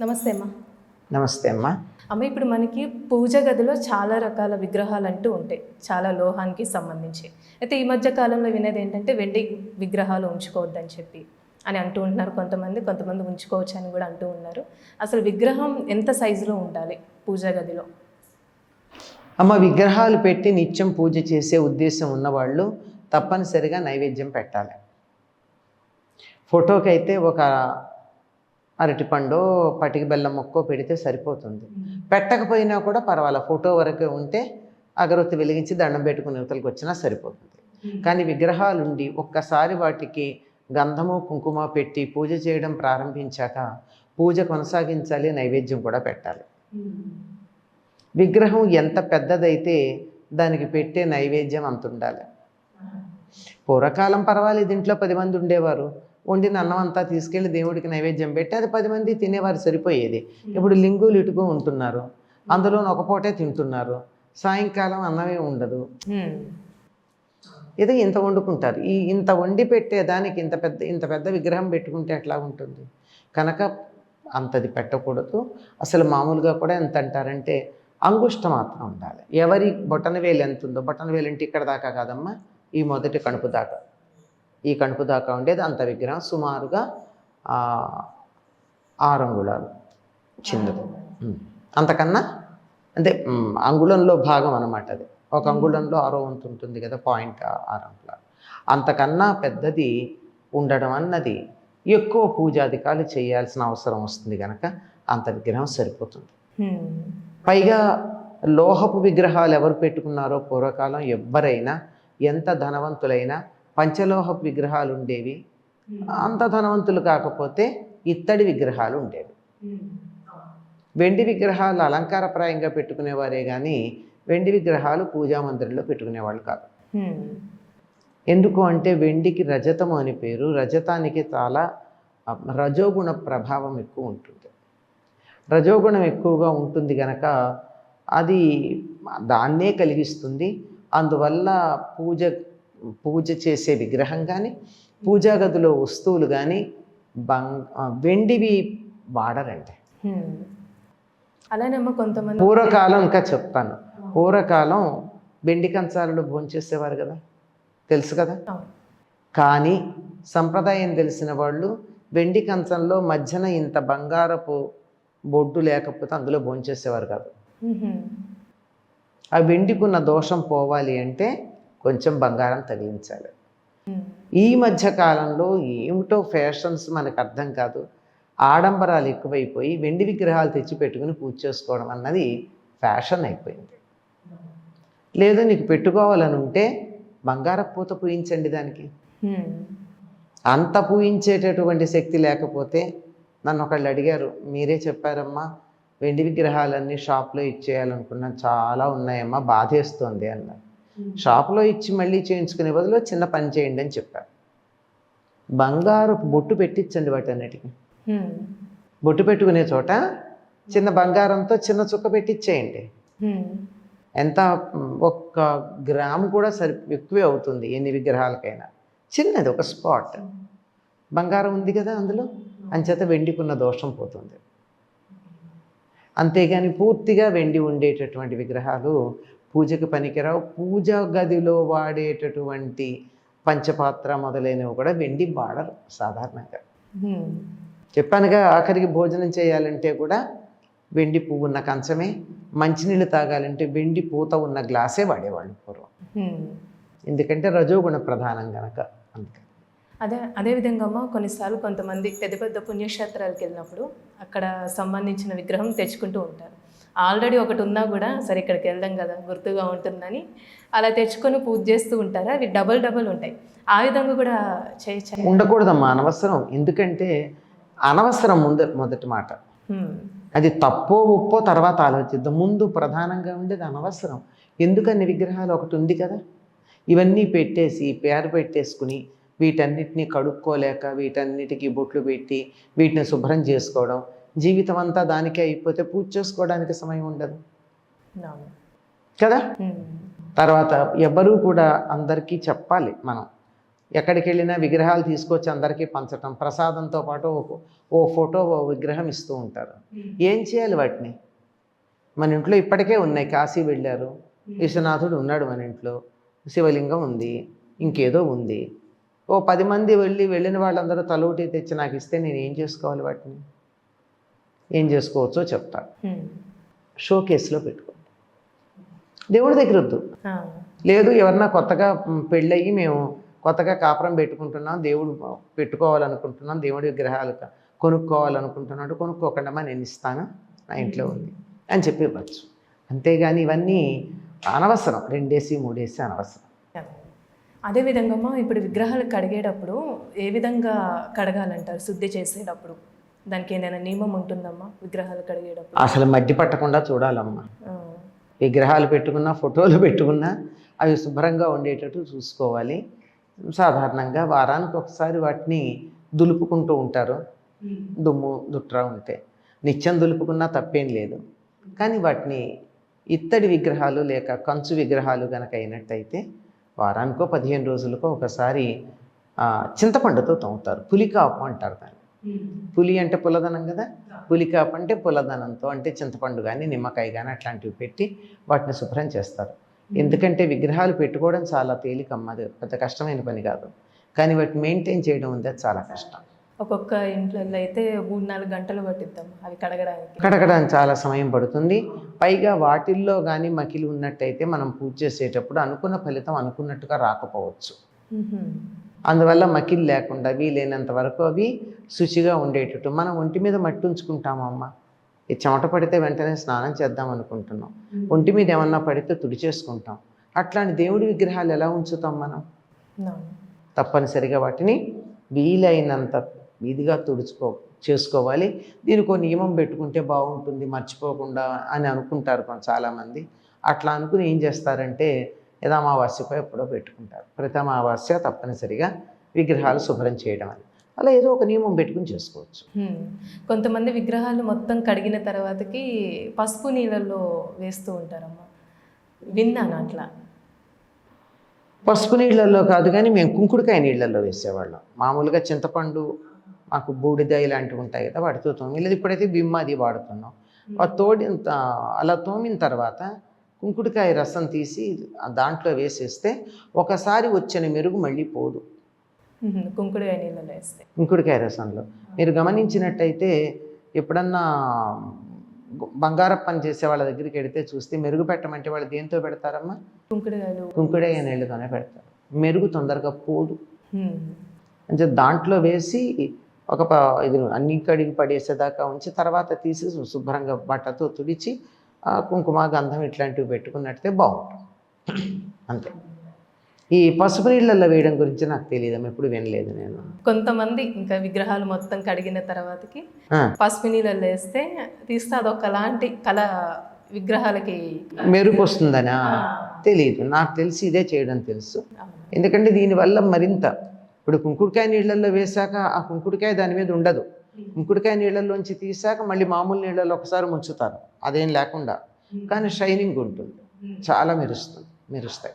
నమస్తే అమ్మా. నమస్తే అమ్మా. అమ్మ ఇప్పుడు మనకి పూజ గదిలో చాలా రకాల విగ్రహాలు అంటూ ఉంటాయి. చాలా లోహానికి సంబంధించి. అయితే ఈ మధ్య కాలంలో వినేది ఏంటంటే వెండి విగ్రహాలు ఉంచుకోవద్దని చెప్పి అని అంటూ ఉంటున్నారు కొంతమంది. కొంతమంది ఉంచుకోవచ్చు అని కూడా అంటూ ఉన్నారు. అసలు విగ్రహం ఎంత సైజులో ఉండాలి పూజా గదిలో? అమ్మ విగ్రహాలు పెట్టి నిత్యం పూజ చేసే ఉద్దేశం ఉన్నవాళ్ళు తప్పనిసరిగా నైవేద్యం పెట్టాలి. ఫోటోకి అయితే ఒక అరటిపండో పటికి బెల్లం మొక్కో పెడితే సరిపోతుంది. పెట్టకపోయినా కూడా పర్వాలేదు ఫోటో వరకే ఉంటే అగరొత్తి వెలిగించి దండం పెట్టుకుని యువతలకు వచ్చినా సరిపోతుంది. కానీ విగ్రహాలు ఉండి ఒక్కసారి వాటికి గంధము కుంకుమ పెట్టి పూజ చేయడం ప్రారంభించాక పూజ కొనసాగించాలి నైవేద్యం కూడా పెట్టాలి. విగ్రహం ఎంత పెద్దదైతే దానికి పెట్టే నైవేద్యం అంత ఉండాలి పూర్వకాలం పర్వాలేదు ఇంట్లో పది మంది ఉండేవారు. వండిన అన్నం అంతా తీసుకెళ్ళి దేవుడికి నైవేద్యం పెట్టి అది పది మంది తినేవారు సరిపోయేది. ఇప్పుడు లింగులు ఇటుకు ఉంటున్నారు. అందులో ఒక పూటే తింటున్నారు. సాయంకాలం అన్నమే ఉండదు. ఏదో ఇంత వండుకుంటారు. ఈ ఇంత వండి పెట్టేదానికి ఇంత పెద్ద ఇంత పెద్ద విగ్రహం పెట్టుకుంటే ఎట్లా ఉంటుంది? కనుక అంతది పెట్టకూడదు. అసలు మామూలుగా కూడా ఎంత అంటారంటే అంగుష్ట మాత్రం ఉండాలి. ఎవరి బొటన వేలు ఎంత ఉందో బొటన వేలు అంటే ఇక్కడ దాకా కాదమ్మా ఈ మొదటి కణుపు దాకా. ఈ కణుపు దాకా ఉండేది అంత విగ్రహం సుమారుగా ఆరు అంగుళాలు చిన్నది. అంతకన్నా అంటే అంగుళంలో భాగం అన్నమాట అది. ఒక అంగుళంలో ఆరో వంతు ఉంటుంది కదా పాయింట్ ఆరు అంగుళాలు. అంతకన్నా పెద్దది ఉండడం అన్నది ఎక్కువ పూజాధికాలు చేయాల్సిన అవసరం వస్తుంది కనుక అంత విగ్రహం సరిపోతుంది. పైగా లోహపు విగ్రహాలు ఎవరు పెట్టుకున్నారో పూర్వకాలం ఎవ్వరైనా ఎంత ధనవంతులైనా పంచలోహపు విగ్రహాలు ఉండేవి అంత ధనవంతులు కాకపోతే ఇత్తడి విగ్రహాలు ఉండేవి వెండి విగ్రహాలు అలంకారప్రాయంగా పెట్టుకునేవారే కానీ వెండి విగ్రహాలు పూజా మందిరంలో పెట్టుకునేవాళ్ళు కాదు. ఎందుకు అంటే వెండికి రజతము అని పేరు. రజతానికి చాలా రజోగుణ ప్రభావం ఎక్కువ ఉంటుంది. రజోగుణం ఎక్కువగా ఉంటుంది గనక అది దాన్నే కలిగిస్తుంది. అందువల్ల పూజ పూజ చేసే విగ్రహం కానీ పూజా గదిలో వస్తువులు కానీ బంగ్ వెండివి వాడరండి. అలానేమో కొంతమంది పూర్వకాలం ఇంకా చెప్తాను పూర్వకాలం వెండి కంచాలలో భోంచేసేవారు కదా తెలుసు కదా. కానీ సంప్రదాయం తెలిసిన వాళ్ళు వెండి కంచంలో మధ్యన ఇంత బంగారపు బొడ్డు లేకపోతే అందులో భోంచేసేవారు కాదు. ఆ వెండికున్న దోషం పోవాలి అంటే కొంచెం బంగారం తగిలించాలి. ఈ మధ్య కాలంలో ఏమిటో ఫ్యాషన్స్ మనకు అర్థం కాదు. ఆడంబరాలు ఎక్కువైపోయి వెండి విగ్రహాలు తెచ్చి పెట్టుకుని పూజ చేసుకోవడం అన్నది ఫ్యాషన్ అయిపోయింది. లేదు నీకు పెట్టుకోవాలని ఉంటే బంగారపు పూత పూయించండి దానికి. అంత పూయించేటటువంటి శక్తి లేకపోతే నన్ను ఒకళ్ళు అడిగారు మీరే చెప్పారమ్మా వెండి విగ్రహాలన్నీ షాప్లో ఇచ్చేయాలనుకున్నాను చాలా ఉన్నాయమ్మా బాధేస్తోంది అన్నారు. షాప్లో ఇచ్చి మళ్ళీ చేయించుకునే బదులు చిన్న పని చేయండి అని చెప్పారు. బంగారు బొట్టు పెట్టించండి వాటన్నిటికీ హ్మ్. బొట్టు పెట్టుకునే చోట చిన్న బంగారంతో చిన్న చుక్క పెట్టించేయండి హ్మ్. ఎంత ఒక్క గ్రాము కూడా సరి ఎక్కువే అవుతుంది ఎన్ని విగ్రహాలకైనా. చిన్నది ఒక స్పాట్. బంగారం ఉంది కదా అందులో? అంచేత వెండికున్న దోషం పోతుంది. అంతేగాని పూర్తిగా వెండి ఉండేటటువంటి విగ్రహాలు పూజకి పనికిరావు. పూజ గదిలో వాడేటటువంటి పంచపాత్ర మొదలైనవి కూడా వెండి వాడరు సాధారణంగా. చెప్పానుగా ఆఖరికి భోజనం చేయాలంటే కూడా వెండి పువ్వు ఉన్న కంచమే మంచినీళ్ళు తాగాలంటే వెండి పూత ఉన్న గ్లాసే వాడేవాళ్ళు పూర్వం. ఎందుకంటే రజోగుణ ప్రధానం గనక అందుకని అదే అదేవిధంగా అమ్మ కొన్నిసార్లు కొంతమంది పెద్ద పెద్ద పుణ్యక్షేత్రాలకు వెళ్ళినప్పుడు అక్కడ సంబంధించిన విగ్రహం తెచ్చుకుంటూ ఉంటారు. ఆల్రెడీ ఒకటి ఉన్నా కూడా సరే ఇక్కడికి వెళ్దాం కదా గుర్తుగా ఉంటుందని. అలా తెచ్చుకొని పూజ చేస్తూ ఉంటారు? అవి డబల్ డబల్ ఉంటాయి. ఆ విధంగా కూడా చేయొచ్చు ఉండకూడదమ్మా అనవసరం. ఎందుకంటే అనవసరం ముందు మొదటి మాట. అది తప్పో ఉప్పో తర్వాత ఆలోచిద్దాం. ముందు ప్రధానంగా ఉండేది అనవసరం. ఎందుకని విగ్రహాలు ఒకటి ఉంది కదా? ఇవన్నీ పెట్టేసి పేరు పెట్టేసుకుని వీటన్నిటిని కడుక్కోలేక వీటన్నిటికీ బొట్లు పెట్టి వీటిని శుభ్రం చేసుకోవడం జీవితం అంతా దానికే అయిపోతే పూజ చేసుకోవడానికి సమయం ఉండదు. కదా? తర్వాత ఎవ్వరూ కూడా అందరికీ చెప్పాలి మనం. ఎక్కడికి వెళ్ళినా విగ్రహాలు తీసుకొచ్చి అందరికీ పంచటం ప్రసాదంతో పాటు ఓ ఫోటో ఓ విగ్రహం ఇస్తూ ఉంటారు. ఏం చేయాలి వాటిని? మన ఇంట్లో ఇప్పటికే ఉన్నాయి. కాశీ వెళ్ళారు. విశ్వనాథుడు ఉన్నాడు మన ఇంట్లో. శివలింగం ఉంది. ఇంకేదో ఉంది. ఓ పది మంది వెళ్ళి వెళ్ళిన వాళ్ళందరూ తలోటి తెచ్చి నాకు ఇస్తే నేను ఏం చేసుకోవాలి వాటిని? ఏం చేసుకోవచ్చో చెప్తా. హ్మ్. షో కేసులో పెట్టుకోండి. దేవుడి దగ్గర వద్దు. లేదు ఎవరన్నా కొత్తగా పెళ్ళయ్యి మేము కొత్తగా కాపురం పెట్టుకుంటున్నాం దేవుడు పెట్టుకోవాలనుకుంటున్నాం దేవుడి విగ్రహాలు కొనుక్కోవాలనుకుంటున్నాడు కొనుక్కోకుండా నేను ఇస్తాను? నా ఇంట్లో ఉంది. అని చెప్పి ఇవ్వచ్చు. అంతేగాని ఇవన్నీ అనవసరం. రెండేసి మూడేసి అనవసరం. అదేవిధంగా అమ్మా ఇప్పుడు విగ్రహాలు కడిగేటప్పుడు ఏ విధంగా కడగాలంటారు? శుద్ధి చేసేటప్పుడు? దానికి ఏదైనా నియమం ఉంటుందమ్మా? విగ్రహాలు కడిగేటప్పుడు? అసలు మడ్డి పట్టకుండా చూడాలమ్మా. విగ్రహాలు పెట్టుకున్నా ఫోటోలు పెట్టుకున్నా అవి శుభ్రంగా ఉండేటట్టు చూసుకోవాలి. సాధారణంగా వారానికి ఒకసారి వాటిని దులుపుకుంటూ ఉంటారు. దుమ్ము దుట్రా ఉంటే. నిత్యం దులుపుకున్నా తప్పేం లేదు. కానీ వాటిని ఇత్తడి విగ్రహాలు లేక కంచు విగ్రహాలు కనుక అయినట్టయితే వారానికో పదిహేను రోజులకో ఒకసారి చింతపండుతో తోముతారు. పులికాపు అంటారు దాన్ని. పులి అంటే పులదనం కదా? పులికాపు అంటే పులదనంతో అంటే చింతపండు కానీ నిమ్మకాయ కానీ అట్లాంటివి పెట్టి వాటిని శుభ్రం చేస్తారు. ఎందుకంటే విగ్రహాలు పెట్టుకోవడం చాలా తేలికమ్మ అది పెద్ద కష్టమైన పని కాదు. కానీ వాటిని మెయింటైన్ చేయడం ఉంది అది చాలా కష్టం. ఒక్కొక్క ఇంట్లో అయితే మూడు నాలుగు గంటలు పట్టిద్దాం అవి కడగడానికి. కడగడానికి చాలా సమయం పడుతుంది. పైగా వాటిల్లో కానీ మకిలి ఉన్నట్టయితే మనం పూజ చేసేటప్పుడు అనుకున్న ఫలితం అనుకున్నట్టుగా రాకపోవచ్చు. అందువల్ల మకిలి లేకుండా వీలైనంత వరకు అవి శుచిగా ఉండేటట్టు. మనం ఒంటి మీద మట్టి ఉంచుకుంటామమ్మ ఈ చెమట పడితే వెంటనే స్నానం చేద్దాం అనుకుంటున్నాం. ఒంటి మీద ఏమన్నా పడితే తుడిచేసుకుంటాం. అట్లాంటి దేవుడి విగ్రహాలు ఎలా ఉంచుతాం మనం. తప్పనిసరిగా వాటిని వీలైనంత వీధిగా తుడుచుకో చేసుకోవాలి. దీనికి ఒక నియమం పెట్టుకుంటే బాగుంటుంది మర్చిపోకుండా అని అనుకుంటారు కొంత చాలామంది. అట్లా అనుకుని ఏం చేస్తారంటే యథామావాస్యపై ఎప్పుడో పెట్టుకుంటారు. ప్రతి అమావాస్య తప్పనిసరిగా విగ్రహాలు శుభ్రం చేయడం అని. అలా ఏదో ఒక నియమం పెట్టుకుని చేసుకోవచ్చు. కొంతమంది విగ్రహాలు మొత్తం కడిగిన తర్వాతకి పసుపు నీళ్ళల్లో వేస్తూ ఉంటారమ్మా. విన్నాను అట్లా. పసుపు నీళ్ళల్లో కాదు కానీ మేము కుంకుడుకాయ నీళ్ళల్లో వేసేవాళ్ళం. మామూలుగా చింతపండు మాకు బూడిద ఇలాంటివి ఉంటాయి కదా వాటితో తోమి లేదు ఇప్పుడైతే బిమ్మ అది వాడుతున్నాం. తోడి అలా తోమిన తర్వాత కుంకుడుకాయ రసం తీసి ఆ దాంట్లో వేసేస్తే ఒకసారి వచ్చిన మెరుగు మళ్ళీ పోదు. కుంకుడుకాయ నీళ్ళలో వేస్తే. కుంకుడుకాయ రసంలో. మీరు గమనించినట్టయితే ఎప్పుడన్నా బంగారపు పని చేసే వాళ్ళ దగ్గరికి వెడితే చూస్తే మెరుగు పెట్టమంటే వాళ్ళు దేంతో పెడతారమ్మా? కుంకుడుకాయలు. కుంకుడుకాయ నీళ్ళతోనే పెడతారు. మెరుగు తొందరగా పోదు. అంటే దాంట్లో వేసి ఒక ఇది అన్ని కడిగి పడేసేదాకా ఉంచి తర్వాత తీసి శుభ్రంగా బట్టతో తుడిచి కుంకుమ గంధం ఇట్లాంటివి పెట్టుకున్నట్టే బాగుంటుంది. అంతే. ఈ పసుపు నీళ్ళల్లో వేయడం గురించి నాకు తెలియదు ఎప్పుడు వినలేదు నేను. కొంతమంది ఇంకా విగ్రహాలు మొత్తం కడిగిన తర్వాతకి పసుపు నీళ్ళల్లో వేస్తే తీస్తే అదొకలాంటి కళ విగ్రహాలకి మెరుపు వస్తుందనా తెలియదు నాకు తెలిసి ఇదే చేయడం తెలుసు. ఎందుకంటే దీనివల్ల మరింత. ఇప్పుడు కుంకుడుకాయ నీళ్ళల్లో వేశాక ఆ కుంకుడుకాయ దాని మీద ఉండదు. కుంకుడుకాయ నీళ్ళల్లోంచి తీసాక మళ్ళీ మామూలు నీళ్ళల్లో ఒకసారి ముంచుతారు అదేం లేకుండా. కానీ షైనింగ్ ఉంటుంది. చాలా మెరుస్తుంది. మెరుస్తాయి.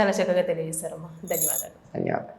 చాలా చక్కగా తెలియజేశారమ్మా. ధన్యవాదాలు. ధన్యవాదాలు.